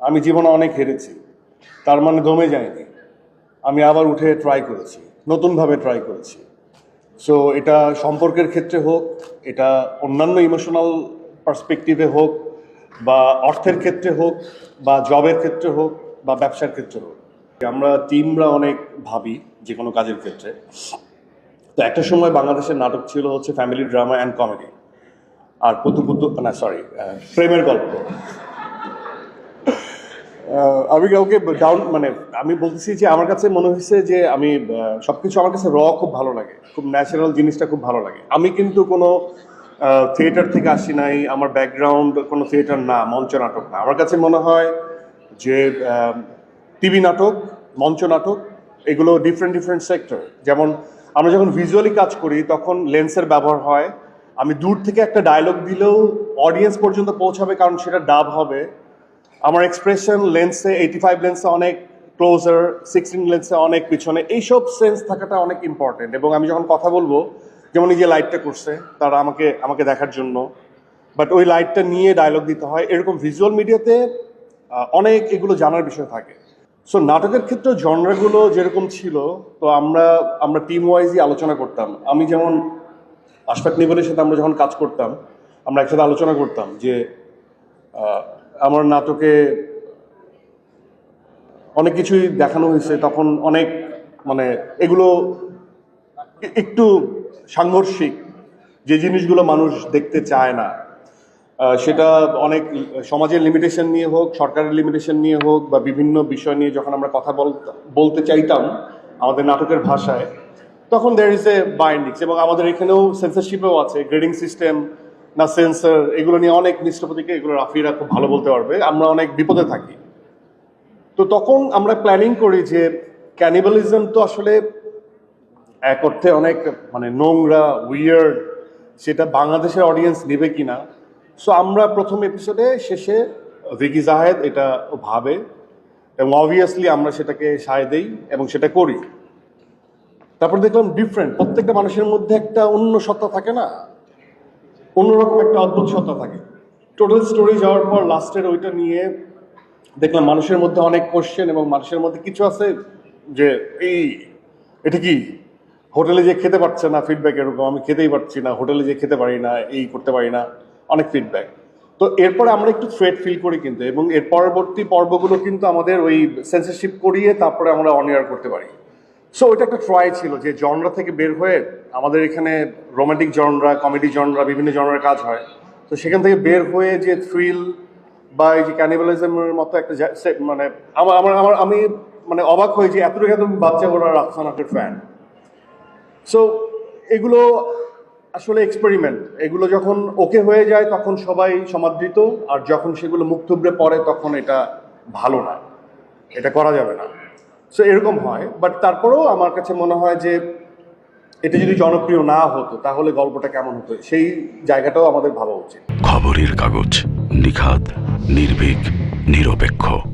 আমি জীবনে অনেক হেরেছি। তার মানে দমে যায়নি আমি আবার উঠে ট্রাই করেছি, নতুনভাবে ট্রাই করেছি। সো এটা সম্পর্কের ক্ষেত্রে হোক, এটা অন্যান্য ইমোশনাল পার্সপেক্টিভে হোক, বা অর্থের ক্ষেত্রে হোক, বা জবের ক্ষেত্রে হোক, বা ব্যবসার ক্ষেত্রে হোক। আমরা টিমরা অনেক ভাবি যে কোনো কাজের ক্ষেত্রে। তো একটা সময় বাংলাদেশের নাটক ছিল হচ্ছে ফ্যামিলি ড্রামা অ্যান্ড কমেডি আর পুতু পুতু না সরি প্রেমের গল্প। আমি কাউকে ডাউন মানে আমি বলতেছি যে আমার কাছে মনে হয়েছে যে আমি সব কিছু আমার কাছে র খুব ভালো লাগে। খুব ন্যাচারাল জিনিসটা খুব ভালো লাগে। আমি কিন্তু কোনো থিয়েটার থেকে আসি নাই। আমার ব্যাকগ্রাউন্ড কোনো থিয়েটার না, মঞ্চ নাটক না। আমার কাছে মনে হয় যে টিভি নাটক, মঞ্চ নাটক, এগুলো ডিফারেন্ট ডিফারেন্ট সেক্টর যেমন আমরা যখন ভিজুয়ালি কাজ করি, তখন লেন্সের ব্যবহার হয়। আমি দূর থেকে একটা ডায়লগ দিলেও অডিয়েন্স পর্যন্ত পৌঁছাবে, কারণ সেটা ডাব হবে। আমার এক্সপ্রেশন লেন্সে এইটি ফাইভ লেন্সে অনেক ক্লোজার সিক্সটিন লেন্সে অনেক, পিছনে, এইসব সেন্স থাকাটা অনেক ইম্পর্টেন্ট এবং আমি যখন কথা বলব, যেমন এই যে লাইটটা করছে, তারা আমাকে আমাকে দেখার জন্য। বাট ওই লাইটটা নিয়ে ডায়লগ দিতে হয়। এরকম ভিজুয়াল মিডিয়াতে অনেক এগুলো জানার বিষয় থাকে। সো নাটকের ক্ষেত্রে জনরাগুলো যেরকম ছিল, তো আমরা আমরা টিম ওয়াইজই আলোচনা করতাম। আমি যেমন আশফাক নিবনের সাথে আমরা যখন কাজ করতাম, আমরা একসাথে আলোচনা করতাম যে আমার নাটকে অনেক কিছুই দেখানো হয়েছে, তখন অনেক মানে এগুলো একটু সাংঘর্ষিক, যে জিনিসগুলো মানুষ দেখতে চায় না। সেটা অনেক সমাজের লিমিটেশন নিয়ে হোক, সরকারের লিমিটেশন নিয়ে হোক, বা বিভিন্ন বিষয় নিয়ে যখন আমরা কথা বল- বলতে চাইতাম আমাদের নাটকের ভাষায়, তখন দের ইজ এ বাইন্ডিংস এবং আমাদের এখানেও সেন্সারশিপেও আছে গ্রেডিং সিস্টেম না সেন্সর এগুলো নিয়ে অনেক নিষ্ঠপতিকে এগুলো রাফিরা খুব ভালো বলতে পারবে। আমরা অনেক বিপদে থাকি। তো তখন আমরা প্ল্যানিং করি যে ক্যানিবালিজম তো আসলে এক অর্থে অনেক মানে নোংরা উইয়ার্ড সেটা বাংলাদেশের অডিয়েন্স নেবে কিনা। সো আমরা প্রথম এপিসোডে শেষে ভিকি জাহেদ এটা ভাবে এবং অবভিয়াসলি আমরা সেটাকে সায় দেই এবং সেটা করি। তারপর দেখলাম ডিফারেন্ট প্রত্যেকটা মানুষের মধ্যে একটা অন্য সত্তা থাকে না। অন্যরকম একটা অদ্ভুত সত্তা থাকে। টোটাল স্টোরি যাওয়ার পর লাস্টের ওইটা নিয়ে দেখলাম মানুষের মধ্যে অনেক কোশ্চেন এবং মানুষের মধ্যে কিছু আছে যে, এই, এটা কি? হোটেলে যে খেতে পারছে না ফিডব্যাক এরকম? আমি খেতেই পারছি না। হোটেলে যে খেতে পারি না, এই করতে পারি না। অনেক ফিডব্যাক তো এরপরে আমরা একটু থ্রেট ফিল করি কিন্তু এবং এর পরবর্তী পর্বগুলো কিন্তু আমাদের ওই সেন্সারশিপ করিয়ে তারপরে আমরা অন করতে পারি। সো ওইটা একটা ট্রাই ছিল যে জনরা থেকে বের হয়ে আমাদের এখানে রোমান্টিক জনরা কমেডি জনরা বিভিন্ন জনরার কাজ হয়। তো সেখান থেকে বের হয়ে যে থ্রিল বা এই যে ক্যানিবালিজমের মতো একটা মানে আমার আমার আমার আমি মানে অবাক হই যে এতটুকু এত বাচ্চা ওরা রাফসানাটের ফ্যান সো এগুলো আসলে এক্সপেরিমেন্ট এগুলো যখন ওকে হয়ে যায়, তখন সবাই সমাদৃত, আর যখন সেগুলো মুখ থুবড়ে পড়ে, তখন এটা ভালো না। এটা করা যাবে না। সো এরকম হয়। বাট তারপরেও আমার কাছে মনে হয় যে, এটা যদি জনপ্রিয় না হতো, তাহলে গল্পটা কেমন হতো? সেই জায়গাটাও আমাদের ভাবা উচিত। খবরের কাগজ, নিখাদ, নির্ভীক, নিরপেক্ষ।